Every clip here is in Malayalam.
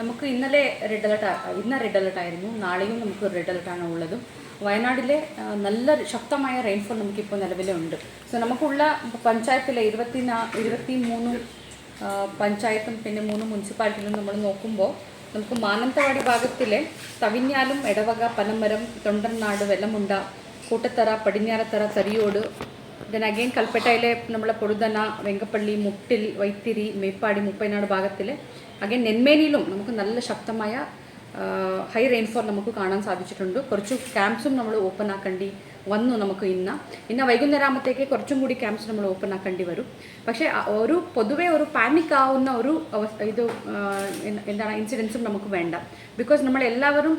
നമുക്ക് ഇന്നലെ റെഡ് അലർട്ട് ഇന്ന് റെഡ് അലർട്ട് ആയിരുന്നു. നാളെയും നമുക്ക് റെഡ് അലർട്ടാണ് ഉള്ളതും. വയനാട്ടിലെ നല്ല ശക്തമായ റെയിൻഫോൾ നമുക്കിപ്പോൾ നിലവിലുണ്ട്. സോ നമുക്കുള്ള പഞ്ചായത്തിലെ ഇരുപത്തി ഇരുപത്തി മൂന്ന് പഞ്ചായത്തും പിന്നെ മൂന്ന് മുനിസിപ്പാലിറ്റിയിലും നമ്മൾ നോക്കുമ്പോൾ നമുക്ക് മാനന്തവാടി ഭാഗത്തിലെ തവിഞ്ഞാലും എടവക പനമരം തൊണ്ടർനാട് വെല്ലമുണ്ട കൂട്ടത്തറ പടിഞ്ഞാറത്തറ തരിയോട് ദെൻ അഗെയിൻ കൽപ്പറ്റയിലെ നമ്മളെ പൊടുതന വെങ്കപ്പള്ളി മുട്ടിൽ വൈത്തിരി മേപ്പാടി മുപ്പൈനാട് ഭാഗത്തിൽ അഗെയിൻ നെന്മേനിയിലും നമുക്ക് നല്ല ശക്തമായ ഹൈ റെയിൻഫോൾ നമുക്ക് കാണാൻ സാധിച്ചിട്ടുണ്ട്. കുറച്ച് ക്യാമ്പ്സും നമ്മൾ ഓപ്പൺ ആക്കേണ്ടി വന്നു നമുക്ക് ഇന്ന്. ഇന്ന് വൈകുന്നേരമാകുമ്പോഴത്തേക്ക് കുറച്ചും കൂടി ക്യാമ്പ്സ് നമ്മൾ ഓപ്പൺ ആക്കേണ്ടി വരും. പക്ഷേ ഒരു പൊതുവേ ഒരു പാനിക് ആവുന്ന ഒരു ഇത് എന്താണ് ഇൻസിഡൻസും നമുക്ക് വേണ്ട. ബിക്കോസ് നമ്മൾ എല്ലാവരും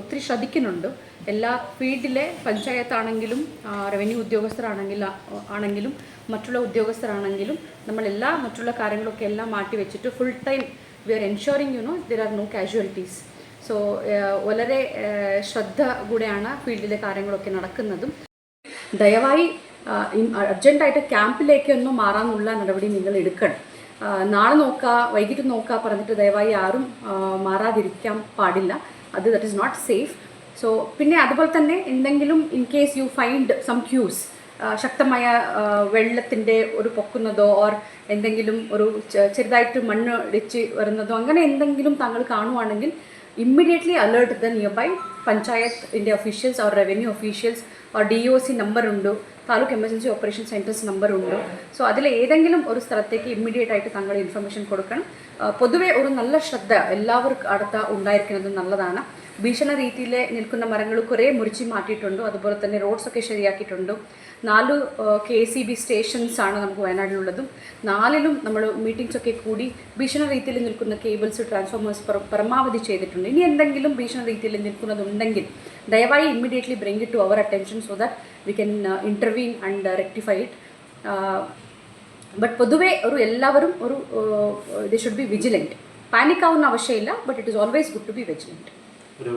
ഒത്തിരി ശ്രദ്ധിക്കുന്നുണ്ട്. എല്ലാ ഫീൽഡിലെ പഞ്ചായത്താണെങ്കിലും റവന്യൂ ഉദ്യോഗസ്ഥരാണെങ്കിലും ആണെങ്കിലും മറ്റുള്ള ഉദ്യോഗസ്ഥരാണെങ്കിലും നമ്മൾ എല്ലാ മറ്റുള്ള കാര്യങ്ങളൊക്കെ എല്ലാം മാറ്റി വെച്ചിട്ട് full time we are ensuring you know there are no casualties so വളരെ ഏഹ്, ശ്രദ്ധ കൂടെയാണ് ഫീൽഡിലെ കാര്യങ്ങളൊക്കെ നടക്കുന്നതും. ദയവായി അർജന്റായിട്ട് ക്യാമ്പിലേക്ക് ഒന്നും മാറാനുള്ള നടപടി നിങ്ങൾ എടുക്കണം. നാളെ നോക്കുക വൈകിട്ട് നോക്കുക പറഞ്ഞിട്ട് ദയവായി ആരും മാറാതിരിക്കാൻ പാടില്ല. അത് that is not safe so പിന്നെ അതുപോലെ തന്നെ എന്തെങ്കിലും in case you find some cues ശക്തമായ വെള്ളത്തിന്റെ ഒരു പൊക്കുന്നതോ ഓർ എന്തെങ്കിലും ഒരു ചെറുതായിട്ട് മണ്ണ് ഇടിച്ച് വരുന്നതോ അങ്ങനെ എന്തെങ്കിലും താങ്കൾ കാണുവാണെങ്കിൽ immediately alert the nearby പഞ്ചായത്തിന്റെ officials or revenue officials or D O C number ഉണ്ട്. Taluk emergency operation centres number ഉണ്ട്. സോ അതിൽ ഏതെങ്കിലും ഒരു സ്ഥലത്തേക്ക് ഇമ്മീഡിയറ്റ് ആയിട്ട് താങ്കൾ ഇൻഫർമേഷൻ കൊടുക്കണം. പൊതുവെ ഒരു നല്ല ശ്രദ്ധ എല്ലാവർക്കും അടുത്ത ഉണ്ടായിരിക്കുന്നത് നല്ലതാണ്. ഭീഷണ രീതിയിൽ നിൽക്കുന്ന മരങ്ങൾ കുറേ മുറിച്ച് മാറ്റിയിട്ടുണ്ട്. അതുപോലെ തന്നെ റോഡ്സൊക്കെ ശരിയാക്കിയിട്ടുണ്ട്. നാല് കെ സി ബി സ്റ്റേഷൻസ് ആണ് നമുക്ക് വയനാട്ടിലുള്ളതും നാലിലും നമ്മൾ മീറ്റിംഗ്സ് ഒക്കെ കൂടി ഭീഷണ രീതിയിൽ നിൽക്കുന്ന കേബിൾസ് ട്രാൻസ്ഫോമേഴ്സ് പരമാവധി ചെയ്തിട്ടുണ്ട്. ഇനി എന്തെങ്കിലും ഭീഷണ രീതിയിൽ നിൽക്കുന്നതുണ്ടെങ്കിൽ ദയവായി immediately bring it to our attention so that we can intervene and rectify it but പൊതുവെ ഒരു എല്ലാവരും ഒരു the should be vigilant panic ആവുന്ന ആവശ്യമില്ല but it is always good to be vigilant ഒരു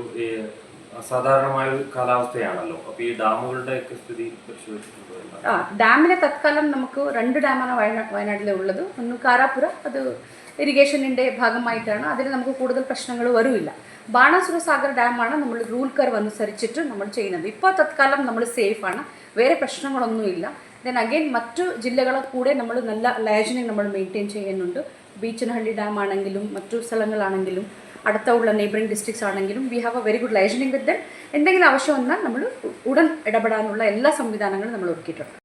അസാധാരണമായ ഒരു കാലാവസ്ഥയാണല്ലോ. അപ്പോൾ ഈ ഡാമുകളുടെ ഒക്കെ സ്ഥിതി പരിശോധിച്ചിട്ടുണ്ടോ? ആ ഡാമിനെ തത്കാലം നമുക്ക് രണ്ട് ഡാമാണ് വയനാട് വയനാട്ടിലെ ഉള്ളത്. ഒന്ന് കാരാപ്പുര അത് ഇറിഗേഷനിന്റെ ഭാഗമായിട്ടാണ്. അതിന് നമുക്ക് കൂടുതൽ പ്രശ്നങ്ങൾ വരില്ല ബാണാസുര സാഗർ ഡാമാണ് നമ്മൾ റൂൾ കർവ് അനുസരിച്ചിട്ട് നമ്മൾ ചെയ്യുന്നത്. ഇപ്പോൾ തത്കാലം നമ്മൾ സേഫാണ് വേറെ പ്രശ്നങ്ങളൊന്നുമില്ല. ദെൻ അഗെയിൻ മറ്റു ജില്ലകളെ കൂടെ നമ്മൾ നല്ല ലേജനിങ് നമ്മൾ മെയിന്റെയിൻ ചെയ്യുന്നുണ്ട്. ബീച്ചനഹള്ളി ഡാം ആണെങ്കിലും മറ്റു സ്ഥലങ്ങളാണെങ്കിലും അടുത്തുള്ള ഉള്ള ഡിസ്ട്രിക്ട്സ് ആണെങ്കിലും we have a very good liaisoning with them എന്തെങ്കിലും ആവശ്യം വന്നാൽ നമ്മൾ ഉടൻ ഇടപെടാനുള്ള എല്ലാ സംവിധാനങ്ങളും നമ്മൾ ഒരുക്കിയിട്ടുണ്ട്.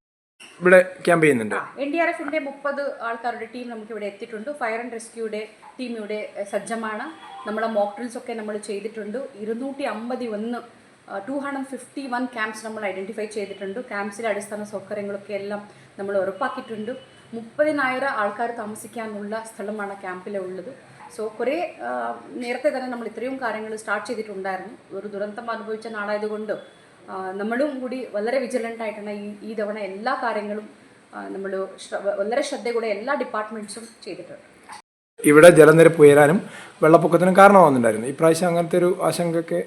ഇവിടെ ക്യാമ്പ് ചെയ്യുന്നുണ്ട്. എൻ ഡി ആർ എഫിന്റെ മുപ്പത് ആൾക്കാരുടെ ടീം നമുക്ക് ഇവിടെ എത്തിയിട്ടുണ്ട്. ഫയർ ആൻഡ് റെസ്ക്യൂടെ ടീം ഇവിടെ സജ്ജമാണ്. നമ്മളെ മോക്ക് ഡ്രിൽസ് ഒക്കെ നമ്മൾ ചെയ്തിട്ടുണ്ട്. ഇരുന്നൂറ്റി അമ്പതി ഒന്ന് two hundred fifty one camps നമ്മൾ ഐഡന്റിഫൈ ചെയ്തിട്ടുണ്ട്. ക്യാമ്പ്സിലെ അടിസ്ഥാന സൗകര്യങ്ങളൊക്കെ എല്ലാം നമ്മൾ ഉറപ്പാക്കിയിട്ടുണ്ട്. മുപ്പതിനായിരം ആൾക്കാർ താമസിക്കാനുള്ള സ്ഥലമാണ് ക്യാമ്പിലെ ഉള്ളത്. സോ കുറേ നേരത്തെ തന്നെ നമ്മൾ ഇത്രയും കാര്യങ്ങൾ സ്റ്റാർട്ട് ചെയ്തിട്ടുണ്ടായിരുന്നു. ഒരു ദുരന്തം അനുഭവിച്ച നാടായതുകൊണ്ട് നമ്മളും കൂടി വളരെ വിജിലന്റ് ആയിട്ടാണ് ഈ ഈ തവണ എല്ലാ കാര്യങ്ങളും നമ്മൾ വളരെ ശ്രദ്ധയോടെ എല്ലാ ഡിപ്പാർട്ട്മെന്റ്സും ചെയ്തിട്ടുണ്ട്. ഇവിടെ ജലനിരപ്പ് ഉയരാനും വെള്ളപ്പൊക്കത്തിനും കാരണമാകുന്നുണ്ടായിരുന്നു. ഇപ്രാവശ്യം അങ്ങനത്തെ ഒരു ആശങ്കയൊക്കെ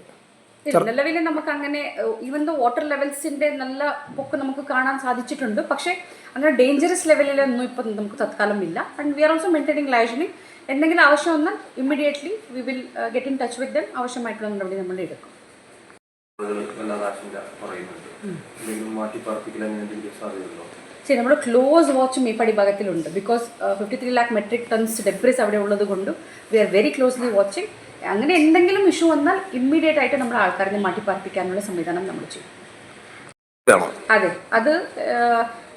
നിലവിൽ നമുക്ക് അങ്ങനെ ഈവൻ ദ വാട്ടർ ലെവൽസിന്റെ നല്ല പൊക്ക് നമുക്ക് കാണാൻ സാധിച്ചിട്ടുണ്ട് പക്ഷേ അങ്ങനെ ഡേഞ്ചറസ് ലെവലിലൊന്നും ഇപ്പം നമുക്ക് തത്കാലം ഇല്ല and we are also maintaining liaisoning എന്തെങ്കിലും ആവശ്യം വന്നാൽ immediately we will get in touch with them ആവശ്യമായിട്ടുള്ള നടപടി നമ്മൾ എടുക്കും. ശരി നമ്മുടെ close watch Meppadi ഭാഗത്തിലുണ്ട് because fifty three lakh metric tons debris അവിടെ ഉള്ളത് കൊണ്ട് we are very closely watching അങ്ങനെ എന്തെങ്കിലും ഇഷ്യൂ വന്നാൽ ഇമ്മീഡിയറ്റ് ആയിട്ട് നമ്മുടെ ആൾക്കാരെ മാറ്റിപ്പാർപ്പിക്കാനുള്ള സംവിധാനം നമ്മൾ ചെയ്യും. അതെ അത്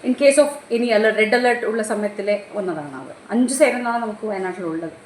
ഇൻ കേസ് ഓഫ് ഇനി അല്ല റെഡ് അലർട്ട് ഉള്ള സമയത്തിലെ ഒന്നതാണ് അത്. അഞ്ച് നിന്നാണ് നമുക്ക് വയനാട്ടിലുള്ളത്.